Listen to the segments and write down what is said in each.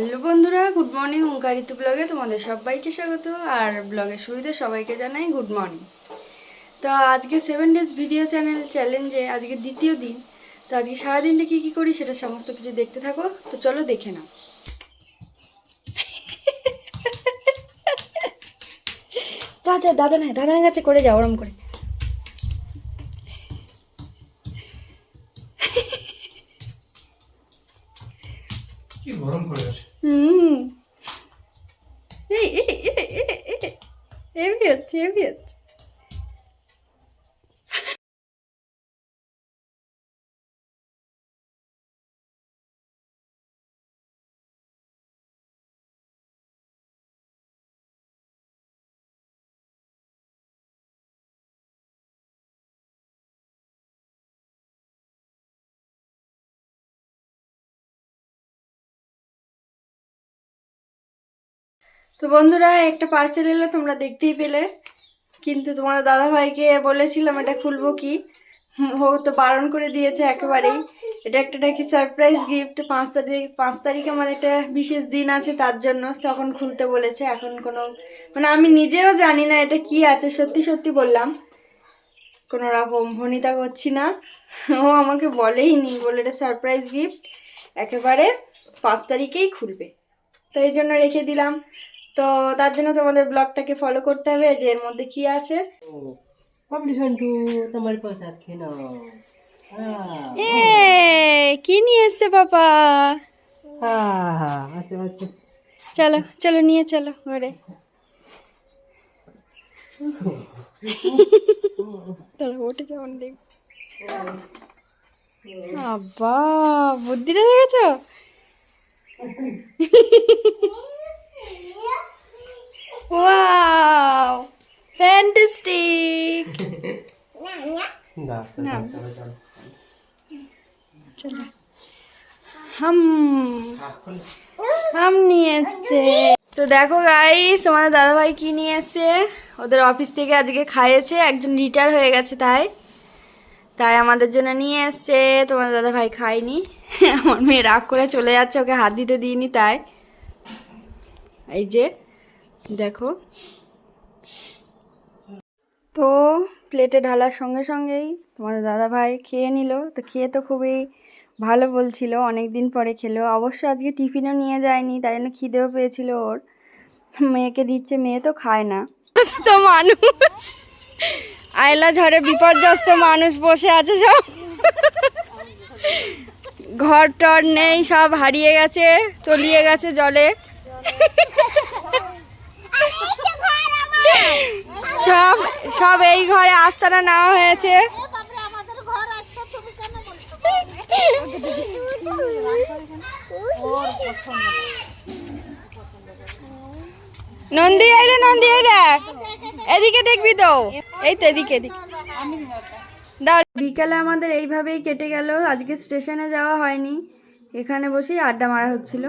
Hello বন্ধুরা, good morning ওঙ্কারিতু ব্লগে তোমাদের সবাইকে স্বাগত, আর ব্লগের শুরুতে সবাইকে জানাই গুড মর্নিং। তো আজকে সেভেন ডেজ ভিডিও চ্যানেল চ্যালেঞ্জে আজকে দ্বিতীয় দিন, তো আজকে সারাদিনটা কী কী করি সেটা সমস্ত কিছু দেখতে থাকো, তো চলো দেখে নাও। তো আচ্ছা দাদা নাই দাদার কাছে করে যাও, ওরম করে। কি গরম পড়ে আছে হুম এই এই এই এই এই এই হচ্ছে তো বন্ধুরা, একটা পার্সেল এলো, তোমরা দেখতেই পেলে। কিন্তু তোমার দাদা ভাইকে বলেছিলাম, এটা খুলবো কি? ও তো বারণ করে দিয়েছে একেবারেই। এটা একটা নাকি সারপ্রাইজ গিফট পাঁচ তারিখ, পাঁচ তারিখে আমার একটা বিশেষ দিন আছে তার জন্য। তখন খুলতে বলেছে, এখন কোনো মানে আমি নিজেও জানি না এটা কি আছে। সত্যি সত্যি বললাম, কোনো রকম ভনিতা করছি না। ও আমাকে বলেই নি বলে এটা সারপ্রাইজ গিফট একেবারে পাঁচ তারিখেই খুলবে। তো এই জন্য রেখে দিলাম। তো তার জন্য তোমাদের ব্লগটাকে ফলো করতে হবে যে এর মধ্যে কি আছে। কি নিয়ে এসছে বাবা চলো চলো নিয়ে চলো ঘরে। ওটা কেমন দেখ। আব্বা বুদ্ধিটা দেখেছ? ওয়াও ফ্যান্টাস্টিক চলো হাম। হাম নিয়ে এসছে তো দেখো গাইস তোমাদের দাদাভাই কি নিয়ে এসছে? ওদের অফিস থেকে আজকে খাইয়েছে একজন রিটায়ার হয়ে গেছে তাই। তাই আমাদের জন্য নিয়ে এসছে। তোমাদের দাদাভাই খায়নি। আমার মেয়ে রাগ করে চলে যাচ্ছে ওকে হাত দিতে দিইনি তাই। এই যে। দেখো। তো প্লেটে ঢালার সঙ্গে সঙ্গেই তোমাদের দাদা ভাই খেয়ে নিল। তো খেয়ে তো খুবই ভালো বলছিল অনেক দিন পরে খেলো। অবশ্য আজকে টিফিনও নিয়ে যায়নি তাই জন্য খিদেও পেয়েছিল ওর। মেয়েকে দিচ্ছে মেয়ে তো খায় না। তো মানুষ। আয়লা ঝড়ে বিপর্যস্ত মানুষ বসে আছে সব। ঘর টর নেই সব হারিয়ে গেছে তলিয়ে গেছে জলে। সব সব এই ঘরে আস্তানা নেওয়া হয়েছে। নন্দী, এই রে, নন্দী, এই রে। এদিকে দেখবি তো। এই তো এদিকে এদিকে। বিকালে আমাদের এইভাবেই কেটে গেল। আজকে স্টেশনে যাওয়া হয়নি। এখানে বসেই আড্ডা মারা হচ্ছিল।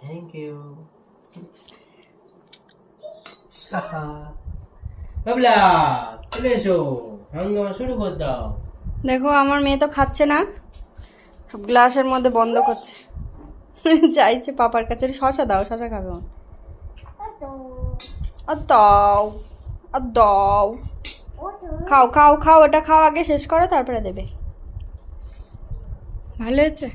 থ্যাংক ইউ বাবলা চলে এসো। হাঙ্গামা শুরু কর দাও। দেখো আমার মেয়ে তো খাচ্ছে না। সব গ্লাসের মধ্যে বন্ধ করছে। চাইছে পাপার কাছে শশা দাও শশা খাবে। আর দাও আর দাও। খাও খাও খাও ওটা খাও আগে শেষ করো তারপরে দেবে। ভালো হয়েছে?